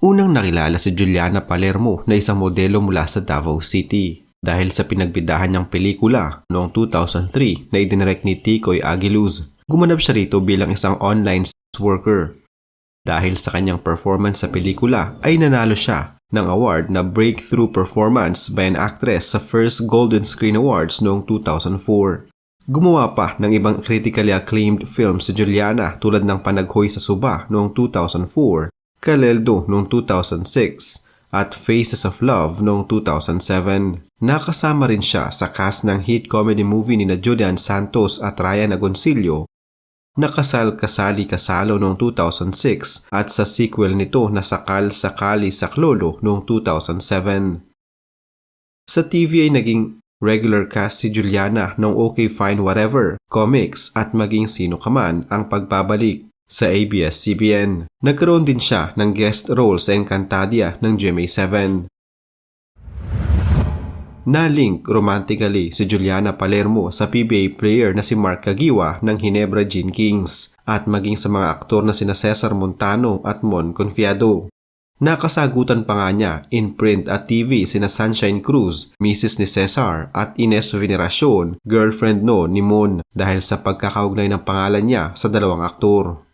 Unang nakilala si Juliana Palermo na isang modelo mula sa Davao City dahil sa pinagbidahan niyang pelikula noong 2003 na idinirect ni Tikoy Aguiluz. Gumanap siya rito bilang isang online sex worker. Dahil sa kanyang performance sa pelikula ay nanalo siya ng award na Breakthrough Performance by an Actress sa first Golden Screen Awards noong 2004. Gumawa pa ng ibang critically acclaimed films si Juliana tulad ng Panaghoy sa Suba noong 2004 Kaleldo noong 2006 at Faces of Love noong 2007. Nakasama rin siya sa cast ng hit comedy movie ni na Julian Santos at Ryan Agoncillo Nakasal Kasali Kasalo noong 2006 at sa sequel nito na Sakal Sakali Saklolo noong 2007. Sa TV ay naging regular cast si Juliana ng Okay Fine Whatever, comics at maging sino ka man ang pagbabalik sa ABS-CBN. Nagkaroon din siya ng guest role sa Encantadia ng GMA7. Nalink romantically si Juliana Palermo sa PBA player na si Mark Kagiwa ng Hinebra Gin Kings at maging sa mga aktor na sina Cesar Montano at Mon Confiado. Nakasagutan pa nga niya in print at TV sina Sunshine Cruz, Mrs. ni Cesar at Ines Veneracion, girlfriend no ni Mon dahil sa pagkakaugnay ng pangalan niya sa dalawang aktor.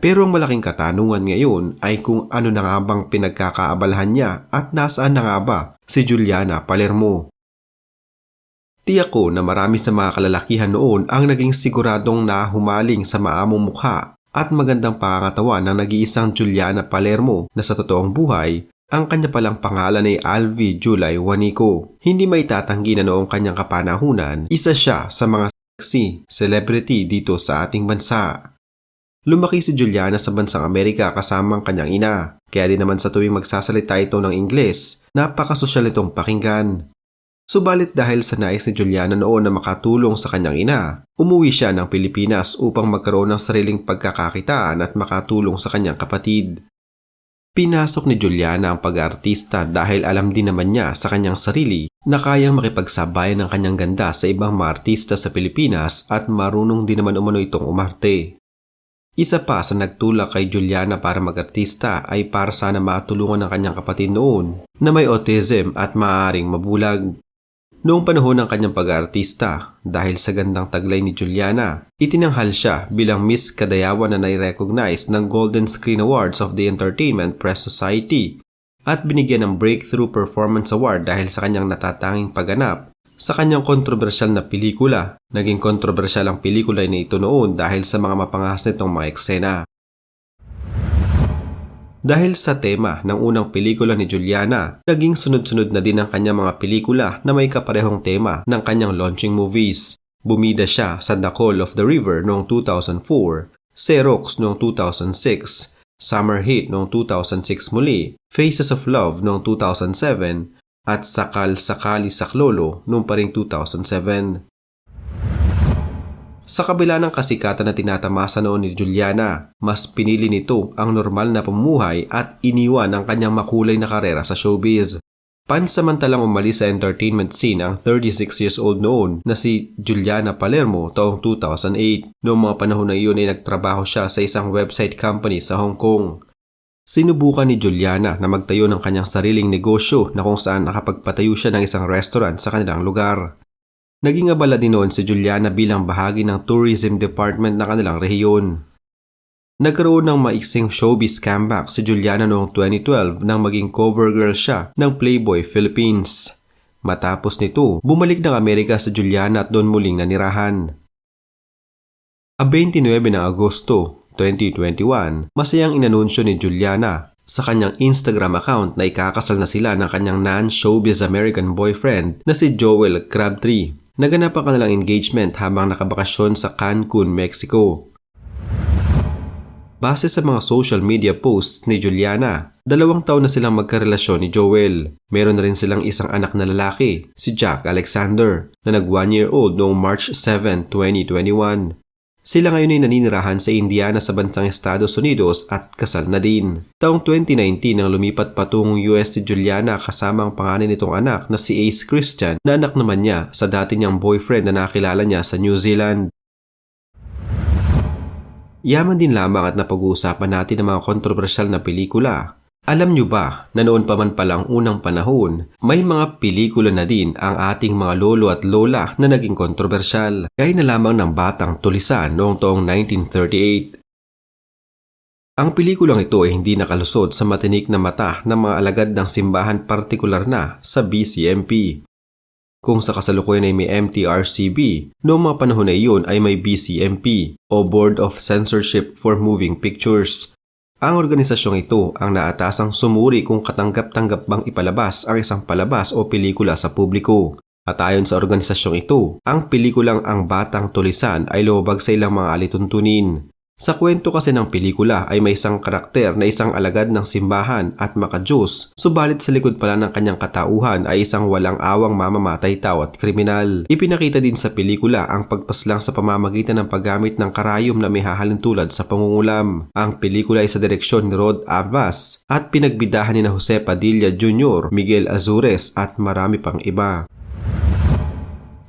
Pero ang malaking katanungan ngayon ay kung ano na nga bang pinagkakaabalahan niya at nasaan na nga ba si Juliana Palermo. Tiyak ko na marami sa mga kalalakihan noon ang naging siguradong nahumaling sa maamong mukha at magandang pangangatawan ng nag-iisang Juliana Palermo na sa totoong buhay ang kanya palang pangalan ay Alvi Julay Juanico. Hindi may tatanggi na noong kanyang kapanahunan, isa siya sa mga sexy celebrity dito sa ating bansa. Lumaki si Juliana sa bansang Amerika kasama ang kanyang ina, kaya din naman sa tuwing magsasalita ito ng Ingles, napakasosyal itong pakinggan. Subalit dahil sa nais ni Juliana noon na makatulong sa kanyang ina, umuwi siya ng Pilipinas upang magkaroon ng sariling pagkakakitaan at makatulong sa kanyang kapatid. Pinasok ni Juliana ang pag-artista dahil alam din naman niya sa kanyang sarili na kayang makipagsabayan ng kanyang ganda sa ibang mga artista sa Pilipinas at marunong din naman umano itong umarte. Isa pa sa nagtulak kay Juliana para mag-artista ay para sana matulungan ng kanyang kapatid noon na may autism at maaaring mabulag. Noong panahon ng kanyang pag-artista, dahil sa gandang taglay ni Juliana, itinanghal siya bilang Miss Kadayawan na nai-recognize ng Golden Screen Awards of the Entertainment Press Society at binigyan ng Breakthrough Performance Award dahil sa kanyang natatanging pagganap sa kanyang kontrobersyal na pelikula. Naging kontrobersyal ang pelikula na ito noon dahil sa mga mapangahas nitong mga eksena. Dahil sa tema ng unang pelikula ni Juliana, naging sunod-sunod na din ang kanyang mga pelikula na may kaparehong tema ng kanyang launching movies. Bumida siya sa The Call of the River noong 2004, Xerox noong 2006, Summer Heat noong 2006 muli, Faces of Love noong 2007, at Sakal Sakali Saklolo noong pa ring 2007. Sa kabila ng kasikatan na tinatamasa noon ni Juliana, mas pinili nito ang normal na pamumuhay at iniwan ang kanyang makulay na karera sa showbiz. Pansamantalang umalis sa entertainment scene ang 36 years old noon na si Juliana Palermo taong 2008. Noong mga panahon na iyon ay nagtrabaho siya sa isang website company sa Hong Kong. Sinubukan ni Juliana na magtayo ng kanyang sariling negosyo na kung saan nakapagpatayo siya ng isang restaurant sa kanilang lugar. Naging abala din noon si Juliana bilang bahagi ng tourism department ng kanilang rehiyon. Nagkaroon ng maiksing showbiz comeback si Juliana noong 2012 nang maging cover girl siya ng Playboy Philippines. Matapos nito, bumalik ng Amerika sa Juliana at doon muling nanirahan. A 29 ng Agosto, 2021, masayang inanunsyo ni Juliana sa kanyang Instagram account na ikakasal na sila ng kanyang non-showbiz American boyfriend na si Joel Crabtree. Naganap ang kanilang engagement habang nakabakasyon sa Cancun, Mexico. Base sa mga social media posts ni Juliana, dalawang taon na silang magkarelasyon ni Joel. Meron na rin silang isang anak na lalaki, si Jack Alexander, na nag 1 year old noong March 7, 2021. Sila ngayon ay naninirahan sa Indiana sa bansang Estados Unidos at kasal na din. Taong 2019 nang lumipat patungong US si Juliana kasama ang pangalan nitong anak na si Ace Christian na anak naman niya sa dati niyang boyfriend na nakilala niya sa New Zealand. Yaman din lamang at napag-uusapan natin ang mga kontrobersyal na pelikula. Alam nyo ba na noon pa man palang unang panahon, may mga pelikula na din ang ating mga lolo at lola na naging kontrobersyal, gaya na lamang ng Batang Tulisan noong taong 1938. Ang pelikulang ito ay hindi nakalusot sa matinik na mata ng mga alagad ng simbahan partikular na sa BCMP. Kung sa kasalukuyan ay may MTRCB, noong mga panahon na iyon ay may BCMP o Board of Censorship for Moving Pictures. Ang organisasyong ito ang naatasang sumuri kung katanggap-tanggap bang ipalabas ang isang palabas o pelikula sa publiko. At ayon sa organisasyong ito, ang pelikulang Ang Batang Tulisan ay lumabag sa ilang mga alituntunin. Sa kwento kasi ng pelikula ay may isang karakter na isang alagad ng simbahan at makajos, subalit sa likod pala ng kanyang katauhan ay isang walang awang mamamatay tao at kriminal. Ipinakita din sa pelikula ang pagpaslang sa pamamagitan ng paggamit ng karayom na may hahalin tulad sa pangungulam. Ang pelikula ay sa direksyon ni Rod Avas at pinagbidahan ni na Jose Padilla Jr., Miguel Azures at marami pang iba.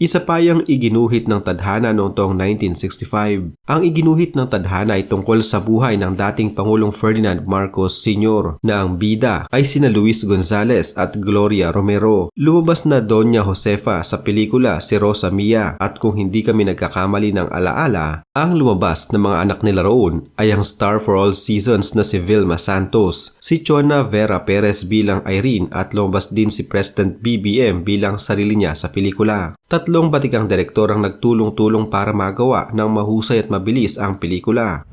Isa pa yung iginuhit ng tadhana noong taong 1965. Ang iginuhit ng tadhana ay tungkol sa buhay ng dating Pangulong Ferdinand Marcos Sr. na ang bida ay sina Luis Gonzales at Gloria Romero. Lumabas na Doña Josefa sa pelikula si Rosa Mia at kung hindi kami nagkakamali ng alaala, ang lumabas na mga anak nila roon ay ang star for all seasons na si Vilma Santos, si Chona Vera Perez bilang Irene at lumabas din si President BBM bilang sarili niya sa pelikula. Tatlong batikang direktor ang nagtulong-tulong para magawa ng mahusay at mabilis ang pelikula.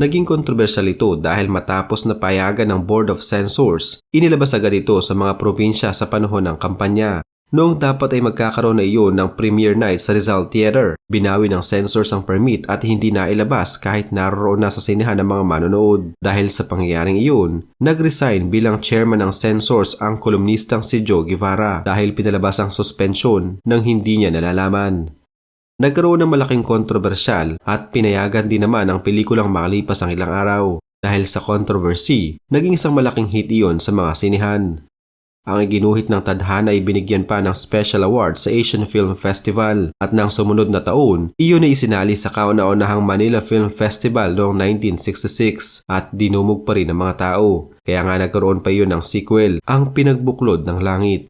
Naging kontrobersyal ito dahil matapos na payagan ng Board of Censors, inilabas agad ito sa mga probinsya sa panahon ng kampanya. Noong dapat ay magkakaroon na iyon ng premiere night sa Rizal Theater, binawi ng censors ang permit at hindi na ilabas kahit naroon na sa sinehan ng mga manonood. Dahil sa pangyayaring iyon, nag-resign bilang chairman ng censors ang kolumnistang si Joe Guevara dahil pinalabas ang suspensyon nang hindi niya nalalaman. Nagkaroon ng malaking kontrobersyal at pinayagan din naman ang pelikulang makalipas ang ilang araw. Dahil sa controversy, naging isang malaking hit iyon sa mga sinihan. Ang iginuhit ng tadhana ay binigyan pa ng special award sa Asian Film Festival at nang sumunod na taon, iyon ay isinali sa kauna-unahang Manila Film Festival noong 1966 at dinumog pa rin ng mga tao. Kaya nga nagkaroon pa iyon ng sequel, Ang Pinagbuklod ng Langit.